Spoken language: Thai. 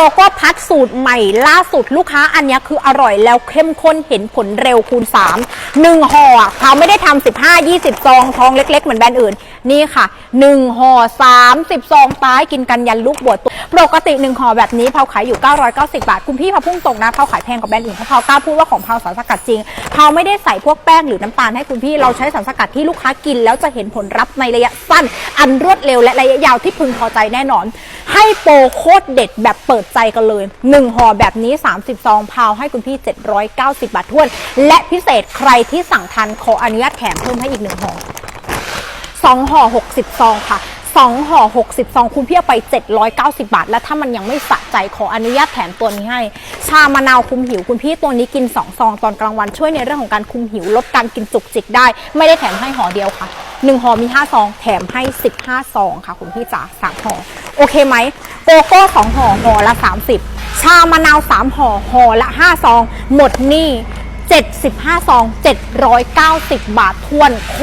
โกโก้พัดสูตรใหม่ล่าสุดลูกค้าอันนี้คืออร่อยแล้วเข้มข้นเห็นผลเร็วคูณ3 1ห่ออะเขาไม่ได้ทำ15 20ซองทองเล็ก ๆ เหมือนแบรนด์อื่น นี่ค่ะ 1ห่อ30ซองตายกินกันยันลูกบวชปกติ 1ห่อแบบนี้เผาขายอยู่ 990 บาท คุณพี่พาพุ่งตรงนะเผาขายแพงกว่าแบรนด์อื่นเพราะเผากล้าพูดว่าของเผาสารสกัดจริงเผาไม่ได้ใส่พวกแป้งหรือน้ำตาลให้คุณพี่เราใช้สารสกัดที่ลูกค้ากิน แล้วจะเห็นผลลัพธ์ในระยะสั้น อันรวดเร็วและระยะยาวที่พึงพอใจแน่นอน ให้โปรโคตรเด็ดแบบเปิดใจกันเลย1ห่อแบบนี้ 30ซองพาให้คุณพี่ 790 บาททวน และพิเศษใครที่สั่งทันขออนุญาตแถมเพิ่มให้อีก1ห่อ 2ห่อ60ซองค่ะ 2ห่อ60ซองคุณพี่เอาไป 790 บาท แล้วถ้ามันยังไม่สะใจขออนุญาตแถมตัวนี้ให้ ชามะนาวคุมหิว คุณพี่ตัวนี้กิน 2 ซองตอนกลางวันช่วยในเรื่องของการคุมหิว ลดการกินจุกจิกได้ ไม่ได้แถมให้ห่อเดียวค่ะ 1ห่อมี 5 ซอง แถมให้ 15 ซองค่ะ คุณพี่จ๋า3ห่อโอเคไหมโกโก้2ห่อห่อละ 30 ชามะนาว3ห่อห่อละ5ซอง หมดหนี่75ซอง790 บาททวนโค